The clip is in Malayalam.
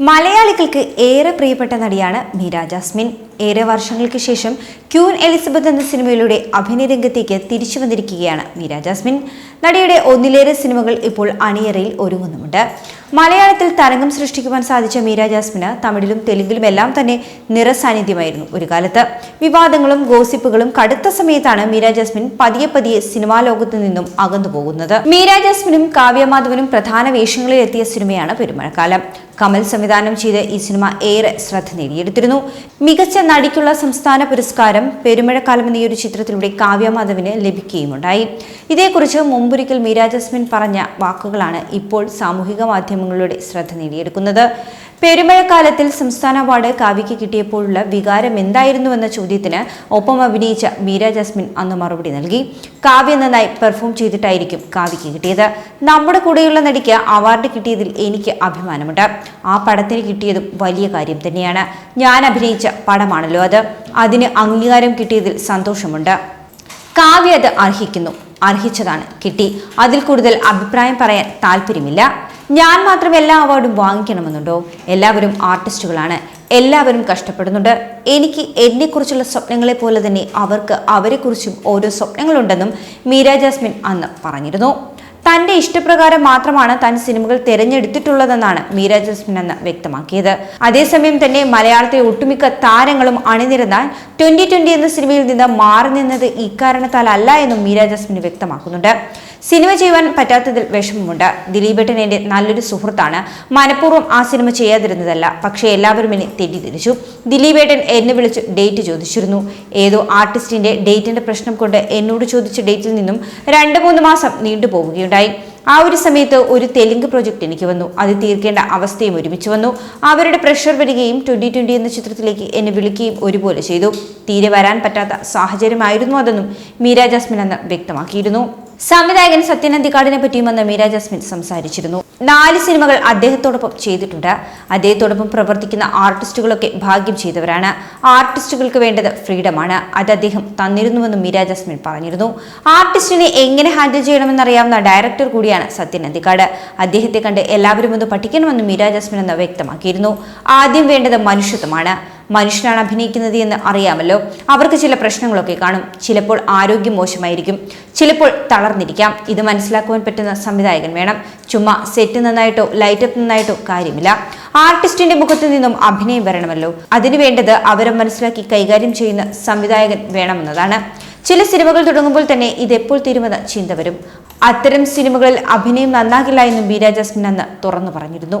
മലയാളികൾക്ക് ഏറെ പ്രിയപ്പെട്ട നടിയാണ് മീര ജാസ്മിൻ. ഏറെ വർഷങ്ങൾക്ക് ശേഷം ക്യൂൻ എലിസബത്ത് എന്ന സിനിമയിലൂടെ അഭിനയ രംഗത്തേക്ക് തിരിച്ചു വന്നിരിക്കുകയാണ് മീര ജാസ്മിൻ. നടിയുടെ ഒന്നിലേറെ സിനിമകൾ ഇപ്പോൾ അണിയറയിൽ ഒരുങ്ങുന്നുമുണ്ട്. മലയാളത്തിൽ തരംഗം സൃഷ്ടിക്കുവാൻ സാധിച്ച മീര ജാസ്മിന് തമിഴിലും തെലുങ്കിലും എല്ലാം തന്നെ നിറസാന്നിധ്യമായിരുന്നു ഒരു കാലത്ത്. വിവാദങ്ങളും ഗോസിപ്പുകളും കടുത്ത സമയത്താണ് മീര ജാസ്മിൻ പതിയെ പതിയെ സിനിമാ ലോകത്തു നിന്നും അകന്നു പോകുന്നത്. മീര ജാസ്മിനും കാവ്യമാധവനും പ്രധാന വേഷങ്ങളിൽ എത്തിയ സിനിമയാണ് പെരുമഴക്കാലം. കമൽ സംവിധാനം ചെയ്ത് ഈ സിനിമ ഏറെ ശ്രദ്ധ നേടിയെടുത്തിരുന്നു. മികച്ച നടിക്കുള്ള സംസ്ഥാന പുരസ്കാരം പെരുമഴക്കാലം എന്ന ഒരു ചിത്രത്തിലൂടെ കാവ്യമാധവിന് ലഭിക്കുകയുമുണ്ടായി. ഇതേക്കുറിച്ച് മുമ്പൊരിക്കൽ മീര ജാസ്മിൻ പറഞ്ഞ വാക്കുകളാണ് ഇപ്പോൾ സാമൂഹിക മാധ്യമങ്ങളുടെ ശ്രദ്ധ നേടിയെടുക്കുന്നത്. പെരുമഴക്കാലത്തിൽ സംസ്ഥാന അവാർഡ് കാവ്യയ്ക്ക് കിട്ടിയപ്പോഴുള്ള വികാരം എന്തായിരുന്നുവെന്ന ചോദ്യത്തിന് ഒപ്പം അഭിനയിച്ച മീര ജസ്മിൻ അന്ന് മറുപടി നൽകി. കാവ്യ നന്നായി പെർഫോം ചെയ്തിട്ടായിരിക്കും കാവ്യയ്ക്ക് കിട്ടിയത്. നമ്മുടെ കൂടെയുള്ള നടിക്ക് അവാർഡ് കിട്ടിയതിൽ എനിക്ക് അഭിമാനമുണ്ട്. ആ പടത്തിന് കിട്ടിയതും വലിയ കാര്യം തന്നെയാണ്. ഞാൻ അഭിനയിച്ച പടമാണല്ലോ അത്. അതിന് അംഗീകാരം കിട്ടിയതിൽ സന്തോഷമുണ്ട്. കാവ്യ അത് അർഹിക്കുന്നു. അർഹിച്ചതാണ്. കിട്ടി. അതിൽ കൂടുതൽ അഭിപ്രായം പറയാൻ താല്പര്യമില്ല. ഞാൻ മാത്രം എല്ലാ അവാർഡും വാങ്ങിക്കണമെന്നുണ്ടോ? എല്ലാവരും ആർട്ടിസ്റ്റുകളാണ്. എല്ലാവരും കഷ്ടപ്പെടുന്നുണ്ട്. എനിക്ക് എന്നെക്കുറിച്ചുള്ള സ്വപ്നങ്ങളെ പോലെ തന്നെ അവർക്ക് അവരെക്കുറിച്ചും ഓരോ സ്വപ്നങ്ങളുണ്ടെന്നും മീര ജാസ്മിൻ അന്ന് പറഞ്ഞിരുന്നു. തന്റെ ഇഷ്ടപ്രകാരം മാത്രമാണ് താൻ സിനിമകൾ തിരഞ്ഞെടുത്തിട്ടുള്ളതെന്നാണ് മീര ജസ്മിൻ എന്ന് വ്യക്തമാക്കിയത്. അതേസമയം തന്നെ മലയാളത്തെ ഒട്ടുമിക്ക താരങ്ങളും അണിനിരന്ന ട്വന്റി ട്വന്റി എന്ന സിനിമയിൽ നിന്ന് മാറി നിന്നത് ഇക്കാരണത്താലല്ല എന്നും മീര ജസ്മിൻ വ്യക്തമാക്കുന്നുണ്ട്. സിനിമ ചെയ്യുവാൻ പറ്റാത്തതിൽ വിഷമമുണ്ട്. ദിലീപേട്ടൻ എന്റെ നല്ലൊരു സുഹൃത്താണ്. മനഃപൂർവം ആ സിനിമ ചെയ്യാതിരുന്നതല്ല പക്ഷേ എല്ലാവരും എന്നെ തെറ്റിദ്ധരിച്ചു. ദിലീപേട്ടൻ എന്നെ വിളിച്ച് ഡേറ്റ് ചോദിച്ചിരുന്നു. ഏതോ ആർട്ടിസ്റ്റിന്റെ ഡേറ്റിന്റെ പ്രശ്നം കൊണ്ട് എന്നോട് ചോദിച്ച ഡേറ്റിൽ നിന്നും രണ്ട് മൂന്ന് മാസം നീണ്ടുപോവുകയുണ്ടായി ആ ഒരു സമയത്ത് ഒരു തെലുങ്ക് പ്രൊജക്ട് എനിക്ക് വന്നു. അത് തീർക്കേണ്ട അവസ്ഥയും ഒരുമിച്ച് വന്നു. അവരുടെ പ്രഷർ വരികയും ട്വന്റി ട്വന്റി എന്ന ചിത്രത്തിലേക്ക് എന്നെ വിളിക്കുകയും ഒരുപോലെ ചെയ്തു. തീരെ വരാൻ പറ്റാത്ത സാഹചര്യമായിരുന്നു അതെന്നും മീര ജാസ്മിൻ അന്ന് വ്യക്തമാക്കിയിരുന്നു. സംവിധായകൻ സത്യനന്ദിക്കാടിനെ പറ്റിയുമെന്ന് മീര ജസ്മിൻ സംസാരിച്ചിരുന്നു. നാല് സിനിമകൾ അദ്ദേഹത്തോടൊപ്പം ചെയ്തിട്ടുണ്ട്. അദ്ദേഹത്തോടൊപ്പം പ്രവർത്തിക്കുന്ന ആർട്ടിസ്റ്റുകളൊക്കെ ഭാഗ്യം ചെയ്തവരാണ്. ആർട്ടിസ്റ്റുകൾക്ക് വേണ്ടത് ഫ്രീഡമാണ്. അത് അദ്ദേഹം തന്നിരുന്നുവെന്നും മീര ജസ്മിൻ പറഞ്ഞിരുന്നു. ആർട്ടിസ്റ്റിനെ എങ്ങനെ ഹാൻഡിൽ ചെയ്യണമെന്നറിയാവുന്ന ഡയറക്ടർ കൂടിയാണ് സത്യനന്ദിക്കാട് അദ്ദേഹത്തെ കണ്ട് എല്ലാവരും ഒന്ന് പഠിക്കണമെന്നും മീര ജസ്മിൻ എന്ന് വ്യക്തമാക്കിയിരുന്നു. ആദ്യം വേണ്ടത് മനുഷ്യത്വമാണ്. മനുഷ്യനാണ് അഭിനയിക്കുന്നത് എന്ന് അറിയാമല്ലോ. അവർക്ക് ചില പ്രശ്നങ്ങളൊക്കെ കാണും. ചിലപ്പോൾ ആരോഗ്യം മോശമായിരിക്കും. ചിലപ്പോൾ തളർന്നിരിക്കാം. ഇത് മനസ്സിലാക്കുവാൻ പറ്റുന്ന സംവിധായകൻ വേണം. ചുമ്മാ സെറ്റ് നന്നായിട്ടോ ലൈറ്റപ്പ് നന്നായിട്ടോ കാര്യമില്ല. ആർട്ടിസ്റ്റിന്റെ മുഖത്ത് നിന്നും അഭിനയം വരണമല്ലോ. അതിനു വേണ്ടത് അവരെ മനസ്സിലാക്കി കൈകാര്യം ചെയ്യുന്ന സംവിധായകൻ വേണമെന്നതാണ്. ചില സിനിമകൾ തുടങ്ങുമ്പോൾ തന്നെ ഇത് എപ്പോൾ തീരുമെന്ന ചിന്ത വരും. അത്തരം സിനിമകളിൽ അഭിനയം നന്നാകില്ല എന്നും ബീരാ ജസ്മിൻ അന്ന് തുറന്നു പറഞ്ഞിരുന്നു.